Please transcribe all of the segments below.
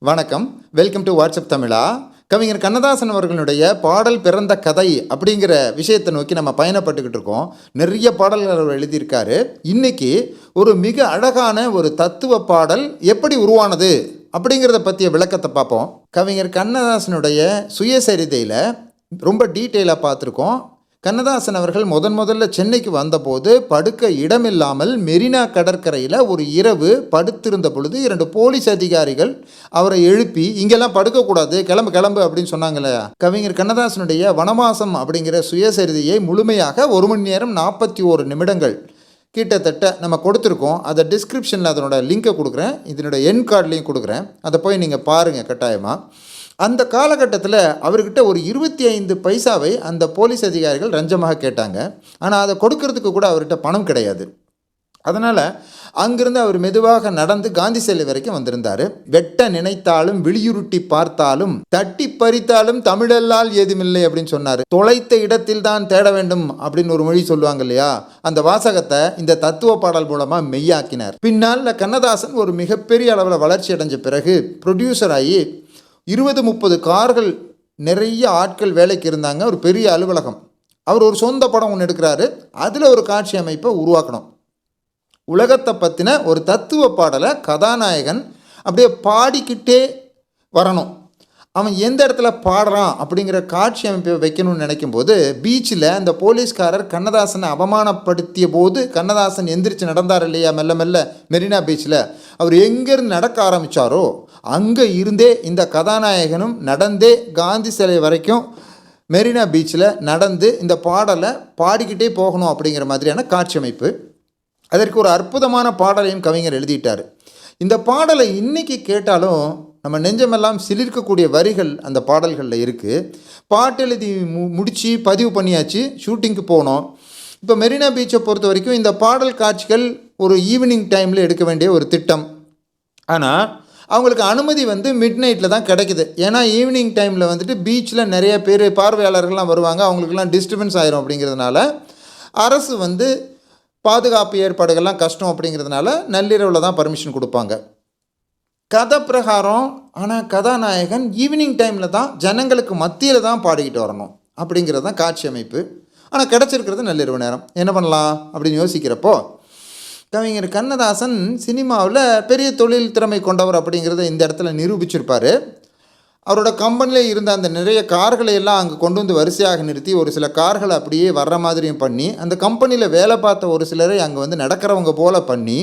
வணக்கம். Welcome to WhatsApp தமிழா கவிஞர் கண்ணதாசன் அவர்களுடைய பாடல் பிறந்த கதை அப்படிங்கிற விஷயத்தை நோக்கி நம்ம பயணப்பட்டுக்கிட்டு இருக்கோம். நிறைய பாடல்கள் அவர் எழுதியிருக்காரு. இன்னைக்கு ஒரு மிக அழகான ஒரு தத்துவ பாடல் எப்படி உருவானது அப்படிங்கிறத பற்றிய விளக்கத்தை பார்ப்போம். கவிஞர் கண்ணதாசனுடைய சுயசரிதையில் ரொம்ப டீட்டெயிலாக பார்த்துருக்கோம். கண்ணதாசன் அவர்கள் முதன் முதல்ல சென்னைக்கு வந்தபோது படுக்க இடமில்லாமல் மெரினா கடற்கரையில் ஒரு இரவு படுத்திருந்த பொழுது இரண்டு போலீஸ் அதிகாரிகள் அவரை எழுப்பி இங்கெல்லாம் படுக்கக்கூடாது கிளம்பு கிளம்பு அப்படின்னு சொன்னாங்களே. கவிஞர் கண்ணதாசனுடைய வனவாசம் அப்படிங்கிற சுயசரிதையை முழுமையாக ஒரு மணி நேரம் நாற்பத்தி ஓரு நிமிடங்கள் கிட்டத்தட்ட நம்ம கொடுத்துருக்கோம். அதை டிஸ்கிரிப்ஷனில் அதனோட லிங்கை கொடுக்குறேன். இதனோட என் கார்ட்லேயும் கொடுக்குறேன். அதை போய் நீங்கள் பாருங்கள் கட்டாயமாக அந்த காலகட்டத்தில் அவர்கிட்ட ஒரு இருபத்தி ஐந்து பைசாவை அந்த போலீஸ் அதிகாரிகள் லஞ்சமாக கேட்டாங்க. ஆனால் அதை கொடுக்கறதுக்கு கூட அவர்கிட்ட பணம் கிடையாது. அதனால் அங்கிருந்து அவர் மெதுவாக நடந்து காந்தி சிலை வரைக்கும் வந்திருந்தார். வெட்ட நினைத்தாலும் விழியுருட்டி பார்த்தாலும் தட்டி பறித்தாலும் தமிழல்லால் ஏதுமில்லை அப்படின்னு சொன்னார். தொலைத்த இடத்தில் தான் தேட வேண்டும் அப்படின்னு ஒரு மொழி சொல்லுவாங்க இல்லையா? அந்த வாசகத்தை இந்த தத்துவ பாடல் மூலமாக மெய்யாக்கினார். பின்னால் கண்ணதாசன் ஒரு மிகப்பெரிய அளவில் வளர்ச்சி அடைஞ்ச பிறகு ப்ரொடியூசர் ஆகி இருபது முப்பது கார்கள் நிறைய ஆட்கள் வேலைக்கு இருந்தாங்க. ஒரு பெரிய அலுவலகம். அவர் ஒரு சொந்த படம் ஒன்று எடுக்கிறாரு. அதில் ஒரு காட்சி அமைப்பை உருவாக்கணும். உலகத்தை பற்றின ஒரு தத்துவ பாடலை கதாநாயகன் அப்படியே பாடிக்கிட்டே வரணும். அவன் எந்த இடத்துல பாடுறான் அப்படிங்கிற காட்சி அமைப்பை வைக்கணும்னு நினைக்கும் போது பீச்சில் அந்த போலீஸ்காரர் கண்ணதாசனை அவமானப்படுத்திய போது கண்ணதாசன் எந்திரிச்சு நடந்தார் இல்லையா மெல்ல மெல்ல மெரினா பீச்சில் அவர் எங்கேருந்து நடக்க ஆரம்பித்தாரோ அங்கே இருந்தே இந்த கதாநாயகனும் நடந்தே காந்தி சிலை வரைக்கும் மெரினா பீச்சில் நடந்து இந்த பாடலை பாடிக்கிட்டே போகணும் அப்படிங்கிற மாதிரியான காட்சி அமைப்பு. அதற்கு ஒரு அற்புதமான பாடலையும் கவிஞர் எழுதிட்டார். இந்த பாடலை இன்னைக்கு கேட்டாலும் நம்ம நெஞ்சமெல்லாம் சிலிர்க்கக்கூடிய வரிகள் அந்த பாடல்களில் இருக்குது பாட்டு எழுதி மு முடித்து பதிவு பண்ணியாச்சு ஷூட்டிங்க்கு போனோம். இப்போ மெரினா பீச்சை பொறுத்த வரைக்கும் இந்த பாடல் காட்சிகள் ஒரு ஈவினிங் டைமில் எடுக்க வேண்டிய ஒரு திட்டம். ஆனால் அவங்களுக்கு அனுமதி வந்து மிட் நைட்டில் தான் கிடைக்குது. ஏன்னா ஈவினிங் டைமில் வந்துட்டு பீச்சில் நிறைய பேர் பார்வையாளர்கள்லாம் வருவாங்க. அவங்களுக்குலாம் டிஸ்டர்பன்ஸ் ஆயிரும் அப்படிங்கிறதுனால அரசு வந்து பாதுகாப்பு ஏற்பாடுகள்லாம் கஷ்டம் அப்படிங்கிறதுனால நள்ளிரவில் தான் பர்மிஷன் கொடுப்பாங்க. கதை பிரகாரம் ஆனால் கதாநாயகன் ஈவினிங் டைமில் தான் ஜனங்களுக்கு மத்தியில் தான் பாடிக்கிட்டு வரணும். அப்படிங்கிறது தான் காட்சி அமைப்பு. ஆனால் கிடச்சிருக்கிறது நள்ளிரவு நேரம். என்ன பண்ணலாம்? அப்படின்னு யோசிக்கிறப்போ கவிஞர் கண்ணதாசன் சினிமாவில் பெரிய தொழில் திறமை கொண்டவர் அப்படிங்கிறத இந்த இடத்துல நிரூபிச்சிருப்பார். அவரோட கம்பெனியில் இருந்த அந்த நிறைய கார்களை எல்லாம் அங்கே கொண்டு வந்து வரிசையாக நிறுத்தி ஒரு சில கார்களை அப்படியே வர்ற மாதிரியும் பண்ணி அந்த கம்பெனியில் வேலை பார்த்த ஒரு சிலரை அங்கே வந்து நடக்கிறவங்க போல் பண்ணி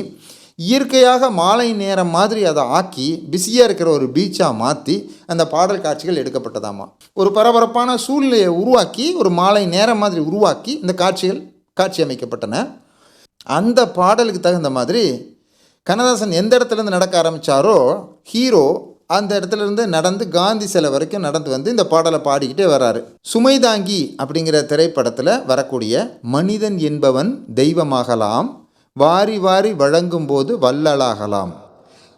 இயற்கையாக மாலை நேரம் மாதிரி அதை ஆக்கி பிஸியாக இருக்கிற ஒரு பீச்சாக மாற்றி அந்த பாடல் காட்சிகள் எடுக்கப்பட்டதாமா. ஒரு பரபரப்பான சூழ்நிலையை உருவாக்கி ஒரு மாலை நேரம் மாதிரி உருவாக்கி இந்த காட்சிகள் காட்சி அமைக்கப்பட்டன. அந்த பாடலுக்கு தகுந்த மாதிரி கண்ணதாசன் எந்த இடத்துலேருந்து நடக்க ஆரம்பித்தாரோ ஹீரோ அந்த இடத்துலேருந்து நடந்து காந்தி சிலை வரைக்கும் நடந்து வந்து இந்த பாடலை பாடிக்கிட்டே வராரு. சுமைதாங்கி அப்படிங்கிற திரைப்படத்தில் வரக்கூடிய மனிதன் என்பவன் தெய்வமாகலாம் வாரி வாரி வழங்கும்போது வள்ளலாகலாம்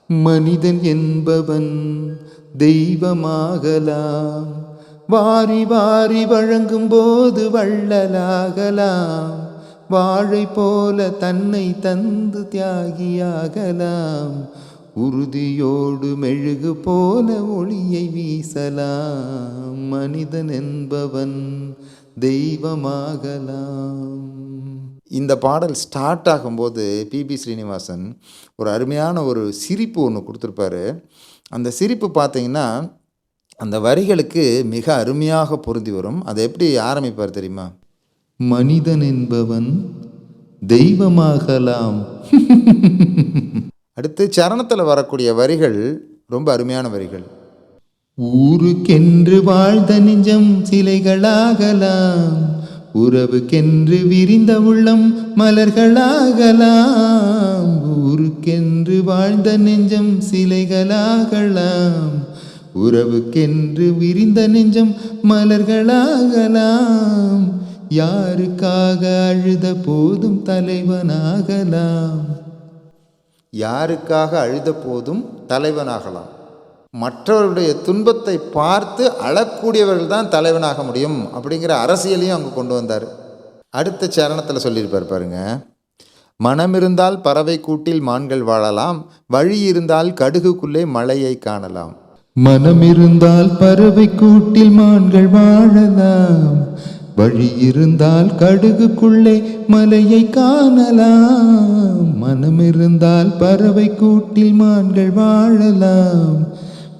மனிதன் என்பவன் தெய்வமாகலாம். வாரி வாரி வழங்கும்போது வள்ளலாகலாம். வாழை போல தன்னை தந்து தியாகியாகலாம். உறுதியோடு மெழுகு போல ஒளியை வீசலாம். மனிதன் என்பவன் தெய்வமாகலாம். இந்த பாடல் ஸ்டார்ட் ஆகும்போது பிபி ஸ்ரீனிவாசன் ஒரு அருமையான ஒரு சிரிப்பு ஒன்று கொடுத்துருப்பாரு. அந்த சிரிப்பு பார்த்தீங்கன்னா அந்த வரிகளுக்கு மிக அருமையாக பொருந்தி வரும். அதை எப்படி ஆரம்பிப்பார் தெரியுமா? மனிதன் என்பவன் தெய்வமாகலாம். அடுத்து சரணத்தில் வரக்கூடிய வரிகள் ரொம்ப அருமையான வரிகள். ஊருக்கென்று வாழ்ந்த நெஞ்சம் சிலைகளாகலாம். உறவுக்கென்று விரிந்த உள்ளம் மலர்களாகலாம். ஊருக்கென்று வாழ்ந்த நெஞ்சம் சிலைகளாகலாம். உறவுக்கென்று விரிந்த நெஞ்சம் மலர்களாகலாம். யாருக்காக அழுத போதும் தலைவனாகலாம். யாருக்காக அழுத போதும் தலைவனாகலாம்? மற்றவர்களுடைய துன்பத்தை பார்த்து அழக்கூடியவர்கள் தான் தலைவனாக முடியும் அப்படிங்கிற அரசியலையும் அங்கே கொண்டு வந்தார். அடுத்த சரணத்தில் சொல்லியிருப்பார் பாருங்க. மனம் இருந்தால் பறவை கூட்டில் மான்கள் வாழலாம் வழி இருந்தால் கடுகுக்குள்ளே மழையை காணலாம். மனமிருந்தால் பறவை கூட்டில் மான்கள் வாழலாம் வழி இருந்தால் கடுகுக்குள்ளே மலையை காணலாம். மனமிருந்தால் பறவை கூட்டில் மான்கள் வாழலாம்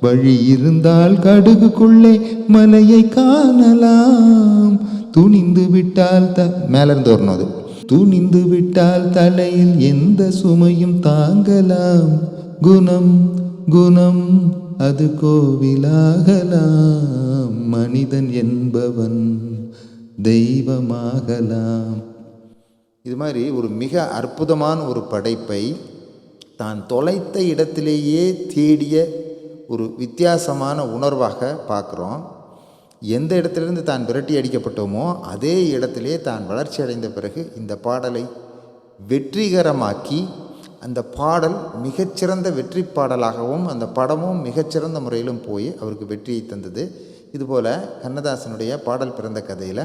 வழி இருந்தால் கடுகுக்குள்ளே மலையை காணலாம். துணிந்து விட்டால் த மேல இருந்து வரணும் அது. துணிந்து விட்டால் தலையில் எந்த சுமையும் தாங்கலாம். குணம் குணம் அது கோவிலாகலாம். மனிதன் என்பவன் தெய்வமாகலாம். இது மாதிரி ஒரு மிக அற்புதமான ஒரு படைப்பை தான் தொலைத்த இடத்திலேயே தேடிய ஒரு வித்தியாசமான உணர்வாக பார்க்குறோம். எந்த இடத்திலிருந்து தான் விரட்டி அடிக்கப்பட்டோமோ அதே இடத்திலே தான் வளர்ச்சி அடைந்த பிறகு இந்த பாடலை வெற்றிகரமாக்கி அந்த பாடல் மிகச்சிறந்த வெற்றி பாடலாகவும் அந்த படமும் மிகச்சிறந்த முறையிலும் போய் அவருக்கு வெற்றியை தந்தது. இதுபோல் கண்ணதாசனுடைய பாடல் பிறந்த கதையில்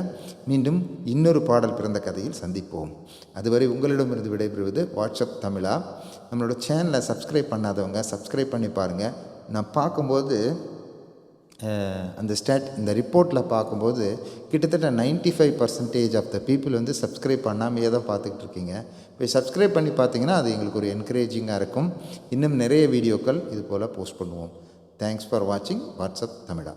மீண்டும் இன்னொரு பாடல் பிறந்த கதையில் சந்திப்போம். அதுவரை உங்களிடமிருந்து விடைபெறுவது வாட்ஸ்அப் தமிழா. நம்மளோட சேனலை சப்ஸ்கிரைப் பண்ணாதவங்க சப்ஸ்கிரைப் பண்ணி பாருங்கள் நான் பார்க்கும்போது அந்த ஸ்டாட் இந்த ரிப்போர்ட்டில் பார்க்கும்போது கிட்டத்தட்ட 95% five percentage of the people வந்து சப்ஸ்கிரைப் பண்ணாமையே தான் பார்த்துக்கிட்டு இருக்கீங்க. இப்போ சப்ஸ்கிரைப் பண்ணி பார்த்தீங்கன்னா அது எங்களுக்கு ஒரு என்கரேஜிங்காக இருக்கும். இன்னும் நிறைய வீடியோக்கள் இது போல் போஸ்ட் பண்ணுவோம். தேங்க்ஸ் ஃபார் வாட்சிங் வாட்ஸ்அப் தமிழா.